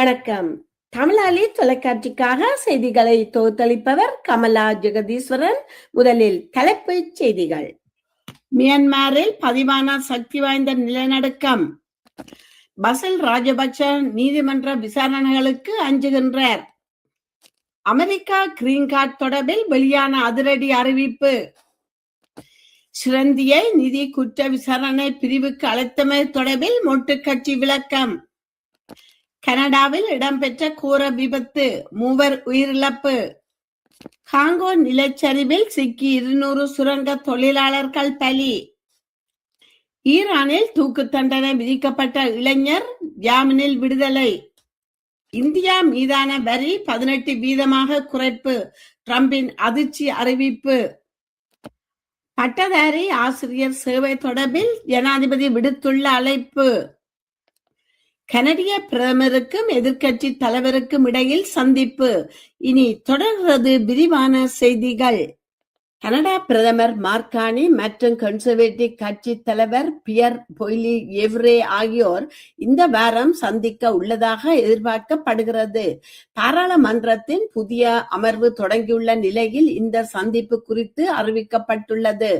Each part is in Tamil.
வணக்கம். தமிழாளி தொலைக்காட்சிக்காக செய்திகளை தொகுத்தளிப்பவர் கமலா ஜெகதீஸ்வரன். முதலில் தலைப்புச் செய்திகள். மியான்மரில் பதிவான சக்தி வாய்ந்த நிலநடுக்கம். பசில் ராஜபக்ச நீதிமன்ற விசாரணைகளுக்கு அஞ்சுகின்றார். அமெரிக்கா கிரீன் கார்டு தொடர்பில் வெளியான அதிரடி அறிவிப்பு. சிறந்தியை நிதி குற்ற விசாரணை பிரிவுக்கு அழைத்தமை தொடர்பில் மொட்டு கட்சி விளக்கம். கனடாவில் இடம்பெற்ற கோர விபத்து மூவர் உயிரிழப்பு. காங்கோ நிலச்சரிவில் சிக்கி இருநூறு சுரங்க தொழிலாளர்கள் பலி. ஈரானில் தூக்கு தண்டனை விதிக்கப்பட்ட இளைஞர் ஜாமீனில் விடுதலை. இந்தியா மீதான வரி பதினெட்டு வீதமாக குறைப்பு டிரம்பின் அதிர்ச்சி அறிவிப்பு. பட்டதாரி ஆசிரியர் சேவை தொடர்பில் ஜனாதிபதி விடுத்துள்ள அழைப்பு. கனடிய பிரதமருக்கும் எதிர்க்கட்சி தலைவருக்கும் இடையில் சந்திப்பு. இனி தொடர்கிறது விரிவான செய்திகள். கனடா பிரதமர் மார்கானி மற்றும் கன்சர்வேட்டிவ் கட்சி தலைவர் பியர் பொய்லி எவ்ரே ஆகியோர் இந்த வாரம் சந்திக்க உள்ளதாக எதிர்பார்க்கப்படுகிறது. பாராளுமன்றத்தின் புதிய அமர்வு தொடங்கியுள்ள நிலையில் இந்த சந்திப்பு குறித்து அறிவிக்கப்பட்டுள்ளது.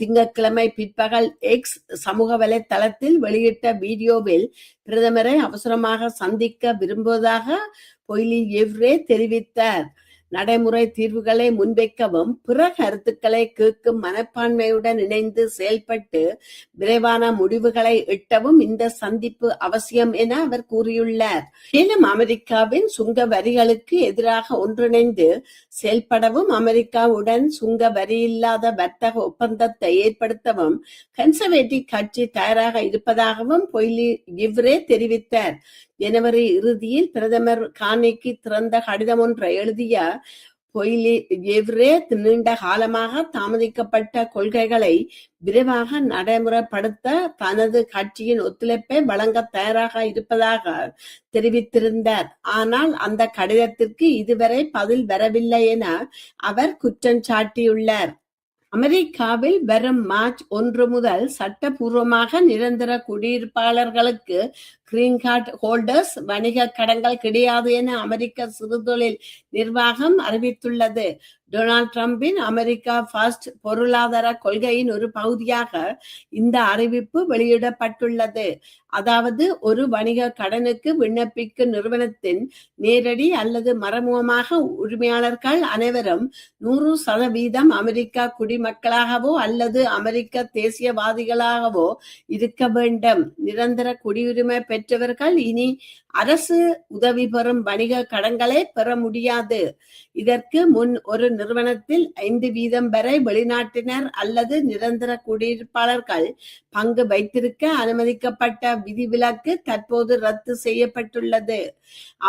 திங்கட்கிழமை பிற்பகல் எக்ஸ் சமூக வலைத்தளத்தில் வெளியிட்ட வீடியோவில் பிரதமரை அவசரமாக சந்திக்க விரும்புவதாக பொய்லி எவ்ரே தெரிவித்தார். நடைமுறை தீர்வுகளை முன்வைக்கவும் பிற கருத்துக்களை கேட்கும் மனப்பான்மையுடன் இணைந்து செயல்பட்டு விரைவான முடிவுகளை எட்டவும் இந்த சந்திப்பு அவசியம் என அவர் கூறியுள்ளார். மேலும் அமெரிக்காவின் சுங்க வரிகளுக்கு எதிராக ஒன்றிணைந்து செயல்படவும் அமெரிக்காவுடன் சுங்க வரியில்லாத வர்த்தக ஒப்பந்தத்தை ஏற்படுத்தவும் கன்சர்வேட்டிவ் கட்சி தயாராக இருப்பதாகவும் பொய்லி இவ்ரே தெரிவித்தார். ஜனவரி இறுதியில் பிரதமர் கானிக்கு திறந்த கடிதம் ஒன்றை எழுதிய எவ்ரே நீண்ட காலமாக தாமதிக்கப்பட்ட கொள்கைகளை விரைவாக நடைமுறைப்படுத்த தனது கட்சியின் ஒத்துழைப்பை வழங்க தயாராக இருப்பதாக தெரிவித்திருந்தார். ஆனால் அந்த கடிதத்திற்கு இதுவரை பதில் வரவில்லை என அவர் குற்றம் சாட்டியுள்ளார். அமெரிக்காவில் வரும் மார்ச் ஒன்று முதல் சட்டபூர்வமாக நிரந்தர குடியிருப்பாளர்களுக்கு கிரீன் கார்டு ஹோல்டர்ஸ் வணிக கடன்கள் கிடையாது என அமெரிக்க சிறுதொழில் நிர்வாகம் அறிவித்துள்ளது. டொனால்ட் டிரம்பின் அமெரிக்கா ஃபர்ஸ்ட் பொருளாதார கொள்கையின் ஒரு பகுதியாக இந்த அறிவிப்பு வெளியிடப்பட்டுள்ளது. அதாவது ஒரு வணிக கடனுக்கு விண்ணப்பிக்கும் நிறுவனத்தின் நேரடி அல்லது மறைமுகமாக உரிமையாளர்கள் அனைவரும் நூறு சதவீதம் அமெரிக்கா குடிமக்களாகவோ அல்லது அமெரிக்க தேசியவாதிகளாகவோ இருக்க வேண்டும். நிரந்தர குடியுரிமை பெற்றவர்கள் இனி அரசு உதவி பெறும் வணிக கடன்களை பெற முடியாது. இதற்கு முன் ஒரு நிறுவனத்தில் ஐந்து வீதம் வரை வெளிநாட்டினர் அல்லது நிரந்தர குடியிருப்பாளர்கள் பங்கு வைத்திருக்க அனுமதிக்கப்பட்ட விதிவிலக்கு தற்போது ரத்து செய்யப்பட்டுள்ளது.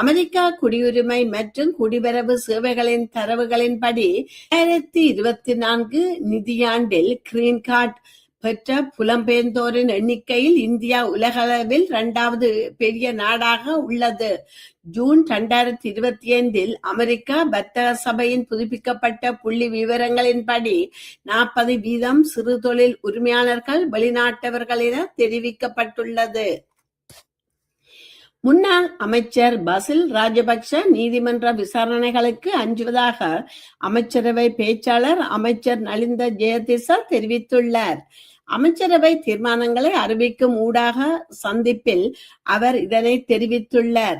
அமெரிக்கா குடியுரிமை மற்றும் குடிவரவு சேவைகளின் தரவுகளின்படி இரண்டாயிரத்தி இருபத்தி நான்கு நிதியாண்டில் கிரீன் கார்டு பெற்ற புலம்பெயர்ந்தோரின் எண்ணிக்கையில் இந்தியா உலகளவில் இரண்டாவது பெரிய நாடாக உள்ளது. ஜூன் இரண்டாயிரத்தி இருபத்தி ஐந்தில் அமெரிக்கா வர்த்தக சபையின் புதுப்பிக்கப்பட்ட புள்ளி விவரங்களின்படி நாற்பது வீதம் சிறு தொழில் உரிமையாளர்கள் வெளிநாட்டவர்கள் என தெரிவிக்கப்பட்டுள்ளது. முன்னாள் அமைச்சர் பசில் ராஜபக்ஷ நீதிமன்ற விசாரணைகளுக்கு அஞ்சுவதாக அமைச்சரவை பேச்சாளர் அமைச்சர் நலிந்த ஜெயதிசா தெரிவித்துள்ளார். அமைச்சரவை தீர்மானங்களை அறிவிக்கும் ஊடாக சந்திப்பில் அவர் இதனை தெரிவித்துள்ளார்.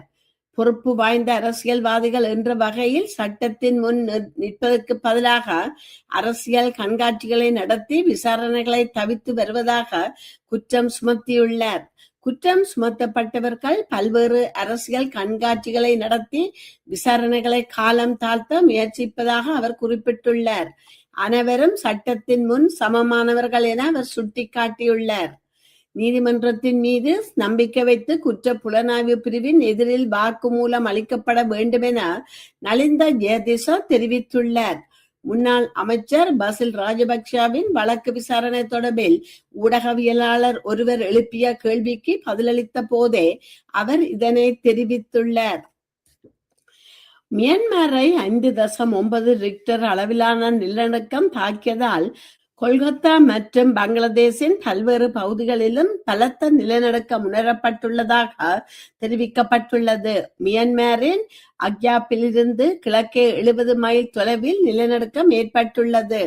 பொறுப்பு வாய்ந்த அரசியல்வாதிகள் என்ற வகையில் சட்டத்தின் முன் நிற்பதற்கு பதிலாக அரசியல் கண்காட்சிகளை நடத்தி விசாரணைகளை தவித்து வருவதாக குற்றம் சுமத்தியுள்ளார். குற்றம் சுமத்தப்பட்டவர்கள் பல்வேறு அரசியல் கண்காட்சிகளை நடத்தி விசாரணைகளை காலம் தாழ்த்த முயற்சிப்பதாக அவர் குறிப்பிட்டுள்ளார். அனைவரும் சட்டத்தின் முன் சமமானவர்கள் என அவர் சுட்டிக்காட்டியுள்ளார். நீதிமன்றத்தின் மீது நம்பிக்கை வைத்து குற்ற புலனாய்வு பிரிவின் எதிரில் வாக்குமூலம் அளிக்கப்பட வேண்டும் என நலிந்த ஜெயதிசா தெரிவித்துள்ளார். முன்னாள் அமைச்சர் பசில் ராஜபக்ஷவின் வழக்கு விசாரணை தொடர்பில் ஊடகவியலாளர் ஒருவர் எழுப்பிய கேள்விக்கு பதிலளித்த போதே அவர் இதனை தெரிவித்துள்ளார். மியான்மரை ஐந்து தசம் ஒன்பது ரிக்டர் அளவிலான நிலநடுக்கம் தாக்கியதால் கொல்கத்தா மற்றும் பங்களாதேஷின் பல்வேறு பகுதிகளிலும் பலத்த நிலநடுக்கம் உணரப்பட்டுள்ளதாக தெரிவிக்கப்பட்டுள்ளது. மியான்மரின் அக்யாப்பிலிருந்து கிழக்கே எழுபது மைல் தொலைவில் நிலநடுக்கம் ஏற்பட்டுள்ளது.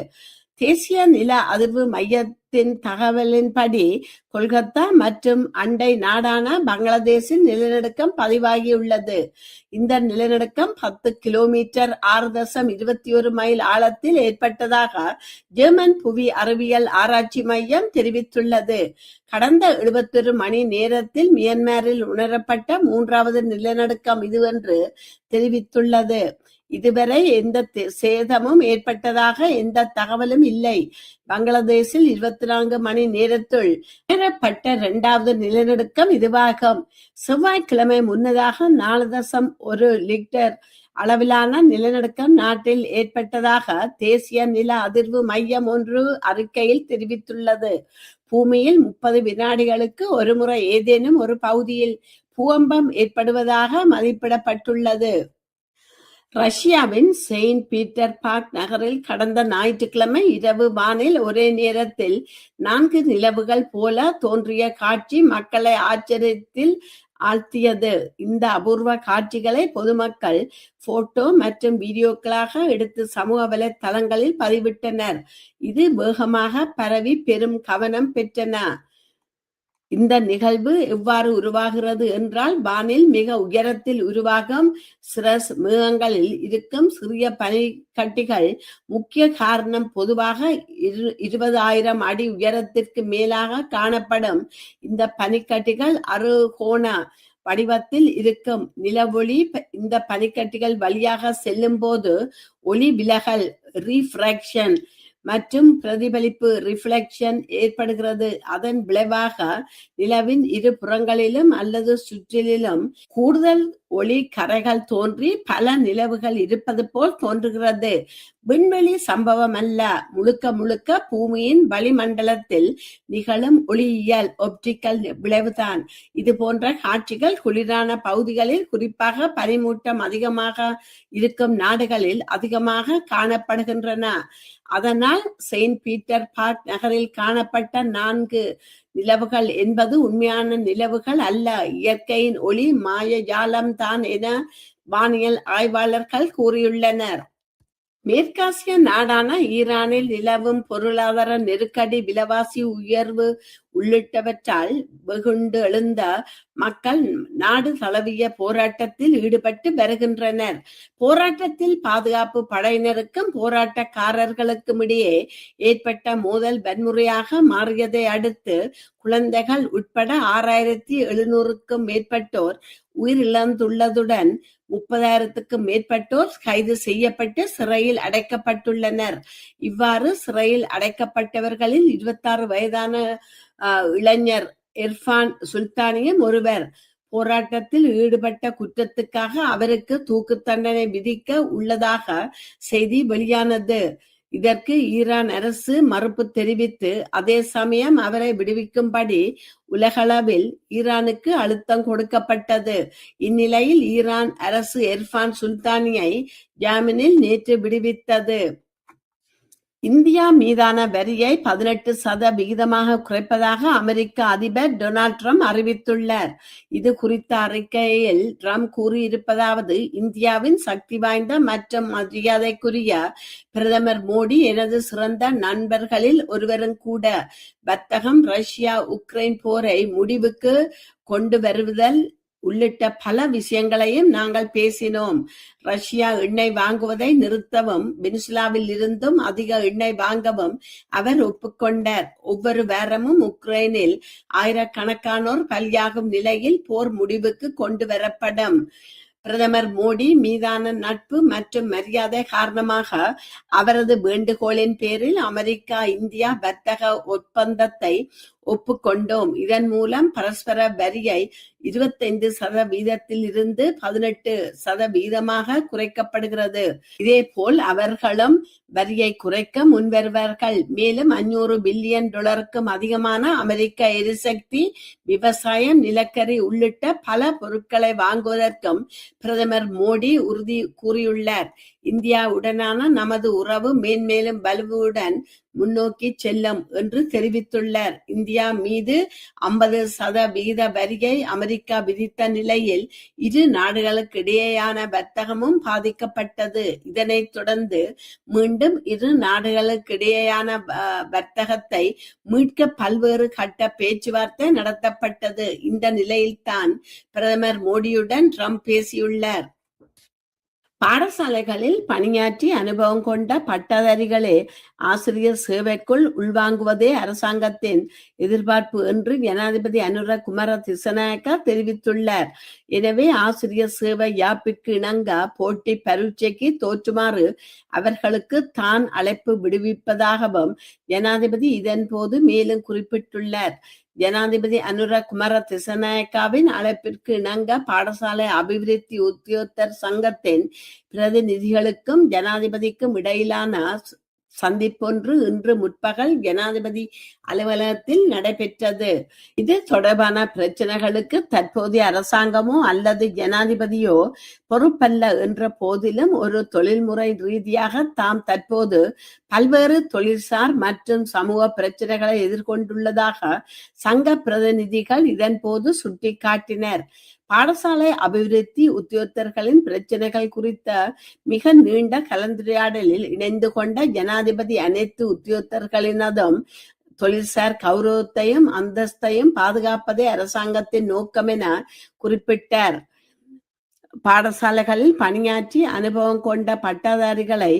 தேசிய நில அதிர்வு மையத்தின் தகவலின்படி கொல்கத்தா மற்றும் அண்டை நாடான பங்களாதேஷின் நிலநடுக்கம் பதிவாகியுள்ளது. இந்த நிலநடுக்கம் பத்து கிலோமீட்டர் ஆறு தசம் இருபத்தி ஒரு மைல் ஆழத்தில் ஏற்பட்டதாக ஜெர்மன் புவி அறிவியல் ஆராய்ச்சி மையம் தெரிவித்துள்ளது. கடந்த எழுபத்தொரு மணி நேரத்தில் மியான்மரில் உணரப்பட்ட மூன்றாவது நிலநடுக்கம் இதுவென்று தெரிவித்துள்ளது. இதுவரை எந்த சேதமும் ஏற்பட்டதாக எந்த தகவலும் இல்லை. பங்களாதேஷில் இருபத்தி நான்கு மணி நேரத்துள் பெறப்பட்ட இரண்டாவது நிலநடுக்கம் இதுவாகும். செவ்வாய்க்கிழமை முன்னதாக நாலு தசம் ஒரு லிட்டர் அளவிலான நிலநடுக்கம் நாட்டில் ஏற்பட்டதாக தேசிய நில அதிர்வு மையம் ஒன்று அறிக்கையில் தெரிவித்துள்ளது. பூமியில் முப்பது வினாடிகளுக்கு ஒருமுறை ஏதேனும் ஒரு பகுதியில் பூகம்பம் ஏற்படுவதாக மதிப்பிடப்பட்டுள்ளது. ரஷ்யாவின் செயின்ட் பீட்டர் பார்க் நகரில் கடந்த ஞாயிற்றுக்கிழமை இரவு வானில் ஒரே நேரத்தில் நான்கு நிலவுகள் போல தோன்றிய காட்சி மக்களை ஆச்சரியத்தில் ஆழ்த்தியது. இந்த அபூர்வ காட்சிகளை பொதுமக்கள் போட்டோ மற்றும் வீடியோக்களாக எடுத்து சமூக வலைத்தளங்களில் பதிவிட்டனர். இது வேகமாக பரவி பெரும் கவனம் பெற்றன. இந்த நிகழ்வு எவ்வாறு உருவாகிறது என்றால் வானில் மிக உயரத்தில் உருவாகும் சிரஸ் மேகங்களில் இருக்கும் சிறிய பனிக்கட்டிகள் முக்கிய காரணம் பொதுவாக இரு இருபதாயிரம் அடி உயரத்திற்கு மேலாக காணப்படும். இந்த பனிக்கட்டிகள் அருகோண வடிவத்தில் இருக்கும். நிலவொளி ப- இந்த பனிக்கட்டிகள் வழியாக செல்லும் போது ஒளி விலகல் ரீஃப்ராக்ஷன் மற்றும் பிரதிபலிப்பு ரிஃப்ளெக்ஷன் ஏற்படுகிறது. அதன் விளைவாக நிலவின் இரு புறங்களிலும் அல்லது சுற்றிலும் கூடுதல் ஒளி கரைகள் தோன்றி பல நிலவுகள் இருப்பது போல் தோன்றுகிறது. விண்வெளி சம்பவம் அல்ல முழுக்க முழுக்க பூமியின் வளிமண்டலத்தில் நிகழும் ஒளியியல் ஒப்டிக்கல் விளைவுதான். இது போன்ற காட்சிகள் குளிரான பகுதிகளில் குறிப்பாக பனிமூட்டம் அதிகமாக இருக்கும் நாடுகளில் அதிகமாக காணப்படுகின்றன. அதனால் செயின்ட் பீட்டர் பார்க் நகரில் காணப்பட்ட நான்கு நிலவுகள் என்பது உண்மையான நிலவுகள் அல்ல. இயற்கையின் ஒளி மாய தான் என வானியல் ஆய்வாளர்கள் கூறியுள்ளனர். மேற்காசிய நாடான ஈரானில் நிலவும் பொருளாதார நெருக்கடி விலவாசி உயர்வு உள்ளிட்டவற்றால் வெகுண்டு எழுந்த மக்கள் நாடு தழுவிய போராட்டத்தில் ஈடுபட்டு வருகின்றனர். போராட்டத்தில் பாதுகாப்பு படையினருக்கும் போராட்டக்காரர்களுக்கும் இடையே ஏற்பட்ட மோதல் வன்முறையாக மாறியதை அடுத்து குழந்தைகள் உட்பட ஆறாயிரத்தி எழுநூறுக்கும் மேற்பட்டோர் உயிரிழந்துள்ளதுடன் முப்பதாயிரத்துக்கும் மேற்பட்டோர் கைது செய்யப்பட்டு சிறையில் அடைக்கப்பட்டுள்ளனர். இவ்வாறு சிறையில் அடைக்கப்பட்டவர்களில் இருபத்தாறு வயதான ஆஹ், இளைஞர் இர்ஃபான் சுல்தானியும் ஒருவர். போராட்டத்தில் ஈடுபட்ட குற்றத்துக்காக அவருக்கு தூக்கு தண்டனை விதிக்க உள்ளதாக செய்தி வெளியானது. இதற்கு ஈரான் அரசு மறுப்பு தெரிவித்து அதே சமயம் அவரை விடுவிக்கும்படி உலகளவில் ஈரானுக்கு அழுத்தம் கொடுக்கப்பட்டது. இந்நிலையில் ஈரான் அரசு எர்ஃபான் சுல்தானியை ஜாமீனில் நேற்று விடுவித்தது. இந்தியா மீதான வரியை பதினெட்டு சதவிகிதமாக குறைப்பதாக அமெரிக்க அதிபர் டொனால்ட் ட்ரம்ப் அறிவித்துள்ளார். இது குறித்த அறிக்கையில் ட்ரம்ப் கூறியிருப்பதாவது இந்தியாவின் சக்தி வாய்ந்த மற்றும் மரியாதைக்குரிய பிரதமர் மோடி எனது சிறந்த நண்பர்களில் ஒருவரும் கூட வர்த்தகம் ரஷ்யா உக்ரைன் போரை முடிவுக்கு கொண்டு வருவதல் உள்ளிட்ட பல விஷயங்களையும் நாங்கள் பேசினோம். ரஷ்யா எண்ணெய் வாங்குவதை நிறுத்தவும் வெனிசுலாவில் இருந்தும் அதிக எண்ணெய் வாங்கவும் அவர் ஒப்புக்கொண்டார். ஒவ்வொரு வாரமும் உக்ரைனில் ஆயிரக்கணக்கானோர் பலியாகும் நிலையில் போர் முடிவுக்கு கொண்டு வரப்படும் பிரதமர் மோடி மீதான நட்பு மற்றும் மரியாதை காரணமாக அவரது வேண்டுகோளின் பேரில் அமெரிக்கா இந்தியா வர்த்தக ஒப்பந்தத்தை ஒப்புக்கொண்டோம். இதன் மூலம் பரஸ்பர வரியை இருபத்தைந்து சதவீதத்தில் இருந்து பதினெட்டு சதவீதமாக குறைக்கப்படுகிறது. இதேபோல் அவர்களும் வரியை குறைக்க முன்வருவார்கள். மேலும் அஞ்சூறு பில்லியன் டாலருக்கும் அதிகமான அமெரிக்க எரிசக்தி விவசாயம் நிலக்கரி உள்ளிட்ட பல பொருட்களை வாங்குவதற்கும் பிரதமர் மோடி உறுதி கூறியுள்ளார். இந்தியாவுடனான நமது உறவு மேன்மேலும் வலுவுடன் முன்னோக்கி செல்லும் என்று தெரிவித்துள்ளார். இந்தியா மீது ஐம்பது சதவிகித வரியை அமெரிக்கா விதித்த நிலையில் இரு நாடுகளுக்கு இடையேயான வர்த்தகமும் பாதிக்கப்பட்டது. இதனைத் தொடர்ந்து மீண்டும் இரு நாடுகளுக்கு இடையேயான வர்த்தகத்தை மீட்க பல்வேறு கட்ட பேச்சுவார்த்தை நடத்தப்பட்டது. இந்த நிலையில்தான் பிரதமர் மோடியுடன் ட்ரம்ப் பேசியுள்ளார். பாடசாலைகளில் பணியாற்றி அனுபவம் கொண்ட பட்டதாரிகளே ஆசிரியர் சேவைக்குள் உள்வாங்குவதே அரசாங்கத்தின் எதிர்பார்ப்பு என்று ஜனாதிபதி அனுர குமார திசநாயக்கா தெரிவித்துள்ளார். எனவே ஆசிரியர் சேவை யாப்பிற்கு இணங்க போட்டி பரீட்சைக்கு தோற்றுமாறு அவர்களுக்கு தான் அழைப்பு விடுவிப்பதாகவும் ஜனாதிபதி இதன்போது மேலும் குறிப்பிட்டுள்ளார். ஜனாதிபதி அனுரக் குமார திசநாயக்காவின் அழைப்பிற்கு இணங்க பாடசாலை அபிவிருத்தி உத்தியோகத்தர் சங்கத்தின் பிரதிநிதிகளுக்கும் ஜனாதிபதிக்கும் இடையிலான சந்திப்பொன்று இன்று முற்பகல் ஜனாதிபதி அலுவலகத்தில் நடைபெற்றது. இது தொடர்பான பிரச்சனைகளுக்கு தற்போதைய அரசாங்கமோ அல்லது ஜனாதிபதியோ பொறுப்பல்ல என்ற போதிலும் ஒரு தொழில்முறை ரீதியாக தாம் தற்போது பல்வேறு தொழிற்சார் மற்றும் சமூக பிரச்சனைகளை எதிர்கொண்டுள்ளதாக சங்க பிரதிநிதிகள் இதன்போது சுட்டிக்காட்டினர். பாடசாலை அபிவிருத்தி உத்தியோகத்தர்களின் பிரச்சனைகள் குறித்த மிக நீண்ட கலந்துரையாடலில் இணைந்து கொண்ட ஜனாதிபதி அனைத்து உத்தியோகத்தர்களினதும் தொழிற்சார் கௌரவத்தையும் அந்தஸ்தையும் பாதுகாப்பதே அரசாங்கத்தின் நோக்கம் என குறிப்பிட்டார். பாடசாலைகளில் பணியாற்றி அனுபவம் கொண்ட பட்டதாரிகளை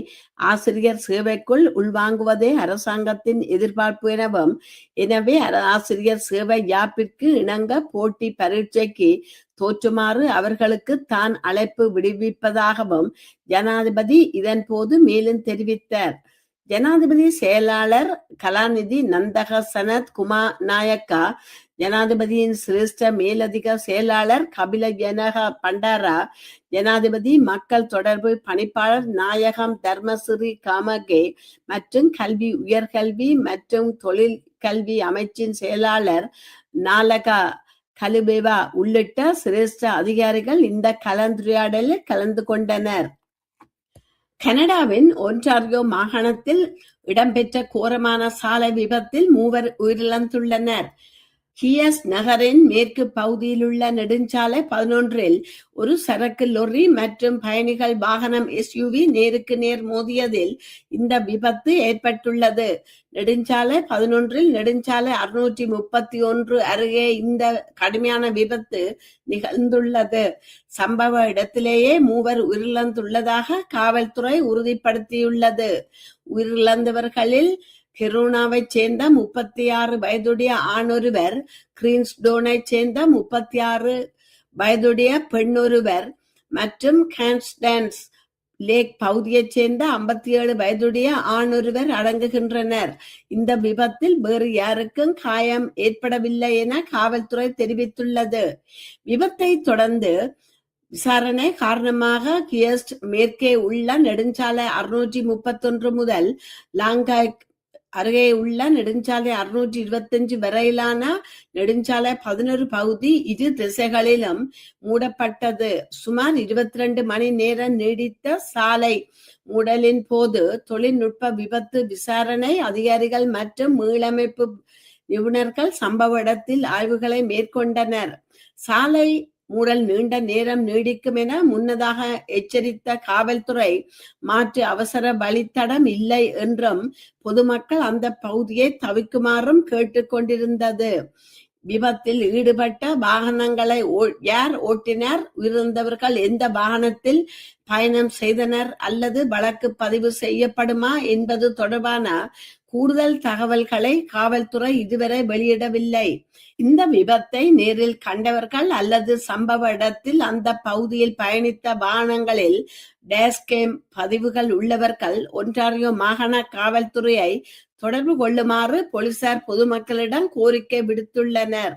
ஆசிரியர் சேவைக்குள் உள்வாங்குவதே அரசாங்கத்தின் எதிர்பார்ப்பு எனவும் எனவே ஆசிரியர் சேவை யாப்பிற்கு இணங்க போட்டி பரீட்சைக்கு தோற்றுமாறு அவர்களுக்கு தான் அழைப்பு விடுவிப்பதாகவும் ஜனாதிபதி இதன்போது மேலும் தெரிவித்தார். ஜனாதிபதி செயலாளர் கலாநிதி நந்தக சனத் குமார் நாயக்கா ஜனாதிபதியின் சிரேஷ்ட மேலதிக செயலாளர் கபில ஜனக பண்டாரா ஜனாதிபதி மக்கள் தொடர்பு பணிப்பாளர் நாயகம் தர்மசிறி காமகே மற்றும் கல்வி உயர்கல்வி மற்றும் தொழில் கல்வி அமைச்சின் செயலாளர் நாலகா கலுபேவா உள்ளிட்ட சிரேஷ்ட அதிகாரிகள் இந்த கலந்துரையாடலில் கலந்து கொண்டனர். கனடாவின் ஒன்டாரியோ மாகாணத்தில் இடம்பெற்ற கோரமான சாலை விபத்தில் மூவர் உயிரிழந்துள்ளனர். கியஸ் நகரின் மேற்கு பகுதியிலுள்ள நெடுஞ்சாலை பதினொன்றில் ஒரு சரக்கு லொரி மற்றும் பயணிகள் வாகனம் எஸ்யூவி நேருக்கு நேர் மோதியதில் இந்த விபத்து ஏற்பட்டுள்ளது. நெடுஞ்சாலை பதினொன்றில் நெடுஞ்சாலை அறுநூற்றி முப்பத்தி ஒன்று அருகே இந்த கடுமையான விபத்து நிகழ்ந்துள்ளது. சம்பவ இடத்திலேயே மூவர் உயிரிழந்துள்ளதாக காவல்துறை உறுதிப்படுத்தியுள்ளது. உயிரிழந்தவர்களில் கிருணாவைச் சேர்ந்த முப்பத்தி ஆறு வயதுடைய ஆணொருவர் கிரீன்ஸ்டோனைச் சேர்ந்த முப்பத்தி ஆறு வயதுடைய பெண்ணொருவர் மற்றும் கான்ஸ்டன்ஸ் லேக் பகுதியைச் சேர்ந்த ஐம்பத்தி ஏழு வயதுடைய ஆணொருவர் அடங்குகின்றனர். இந்த விபத்தில் வேறு யாருக்கும் காயம் ஏற்படவில்லை என காவல்துறை தெரிவித்துள்ளது. விபத்தை தொடர்ந்து விசாரணை காரணமாக கியஸ்ட் மேற்கே உள்ள நெடுஞ்சாலை அறுநூற்றி முப்பத்தொன்று முதல் லாங்காய் அருகே உள்ள நெடுஞ்சாலை அறுநூற்றி இருபத்தஞ்சு வரையிலான நெடுஞ்சாலை பதினொரு பகுதி இரு திசைகளிலும் மூடப்பட்டது. சுமார் இருபத்தி ரெண்டு மணி நேரம் நீடித்த சாலை மூடலின் போது தொழில்நுட்ப விபத்து விசாரணை அதிகாரிகள் மற்றும் மீளமைப்பு நிபுணர்கள் சம்பவ இடத்தில் ஆய்வுகளை மேற்கொண்டனர். சாலை மூடல் நீண்ட நேரம் நீடிக்கும் என முன்னதாக எச்சரித்த காவல்துறை மாற்று அவசர வழித்தடம் இல்லை என்றும் பொதுமக்கள் அந்த பகுதியை தவிக்குமாறும் கேட்டுக்கொண்டிருந்தது. விபத்தில் ஈடுபட்ட வாகனங்களை யார் ஓட்டினர்? உயிரிழந்தவர்கள் எந்த வாகனத்தில் பயணம் செய்தனர்? அல்லது வழக்கு பதிவு செய்யப்படுமா என்பது தொடர்பான கூடுதல் தகவல்களை காவல்துறை இதுவரை வெளியிடவில்லை. இந்த விபத்தை நேரில் கண்டவர்கள் அல்லது சம்பவ இடத்தில் அந்த பகுதியில் பயணித்த வாகனங்களில் டேஸ்கேம் பதிவுகள் உள்ளவர்கள் ஒன்றாரியோ மாகாண காவல்துறையை தொடர்பு கொள்ளுமாறு போலீசார் பொதுமக்களிடம் கோரிக்கை விடுத்துள்ளனர்.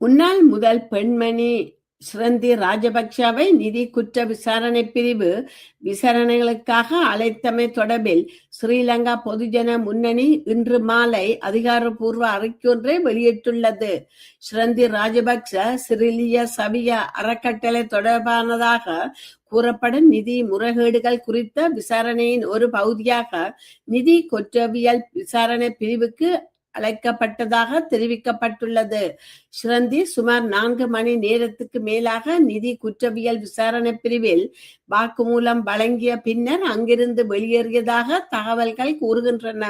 முன்னாள் முதல் பெண்மணி ஸ்ரந்தி ராஜபக்ஷவை நிதி குற்ற விசாரணை பிரிவு விசாரணைகளுக்காக அழைத்தமை தொடர்பில் ஸ்ரீலங்கா பொதுஜன முன்னணி இன்று மாலை அதிகாரப்பூர்வ அறிக்கையொன்றை வெளியிட்டுள்ளது. ஸ்ரந்தி ராஜபக்ஷ சிறிலிய சவிய அறக்கட்டளை தொடர்பானதாக கூறப்படும் நிதி முறைகேடுகள் குறித்த விசாரணையின் ஒரு பகுதியாக நிதி குற்றவியல் விசாரணை பிரிவுக்கு அழைக்கப்பட்டதாக தெரிவிக்கப்பட்டுள்ளது. ஸ்ரந்தி சுமார் நான்கு மணி நேரத்துக்கு மேலாக நிதி குற்றவியல் விசாரணை பிரிவில் வாக்குமூலம் வழங்கிய பின்னர் அங்கிருந்து வெளியேறியதாக தகவல்கள் கூறுகின்றன.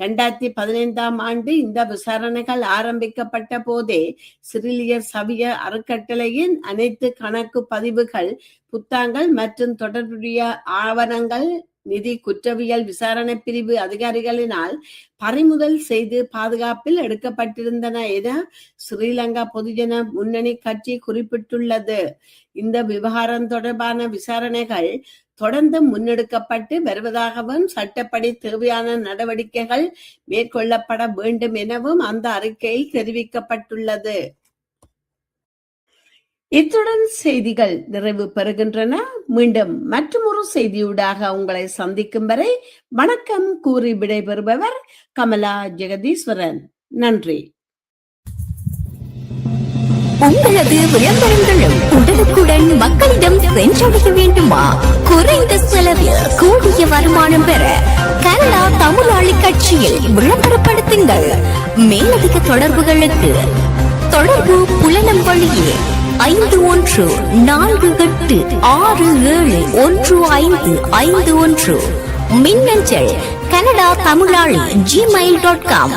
இரண்டாயிரத்தி பதினைந்தாம் ஆண்டு இந்த விசாரணைகள் ஆரம்பிக்கப்பட்ட போதே சிறிலிய சவிய அறக்கட்டளையின் அனைத்து கணக்கு பதிவுகள் புத்தாங்கள் மற்றும் தொடர்புடைய ஆவணங்கள் நிதி குற்றவியல் விசாரணை பிரிவு அதிகாரிகளினால் பறிமுதல் செய்து பாதுகாப்பில் எடுக்கப்பட்டிருந்தன என ஸ்ரீலங்கா பொதுஜன முன்னணி கட்சி குறிப்பிட்டுள்ளது. இந்த விவகாரம் தொடர்பான விசாரணைகள் தொடர்ந்து முன்னெடுக்கப்பட்டு வருவதாகவும் சட்டப்படி தேவையான நடவடிக்கைகள் மேற்கொள்ளப்பட வேண்டும் எனவும் அந்த அறிக்கையில் தெரிவிக்கப்பட்டுள்ளது. இத்துடன் செய்திகள் நிறைவு பெறுகின்றன. மீண்டும் மற்றொரு செய்தியூடாக உங்களை சந்திக்கும் வரை வணக்கம் கூறி விடைபெறுபவர் கமலா ஜெகதீஸ்வரன். நன்றி. உங்களது விளம்பரங்களும் உடனுக்குடன் மக்களிடம் சென்றடைய வேண்டுமா? குறைந்த செலவில் கூடிய வருமானம் பெற கனடா தமிழாளி கட்சியில் விளம்பரப்படுத்துங்கள். மேலதிக தொடர்புகளுக்கு தொடர்பு புலனம் வழியே ஐந்து ஒன்று நான்கு எட்டு ஆறு ஏழு ஒன்று ஐந்து ஐந்து ஒன்று மின்னஞ்சல் Canada Tamilali Gmail dot com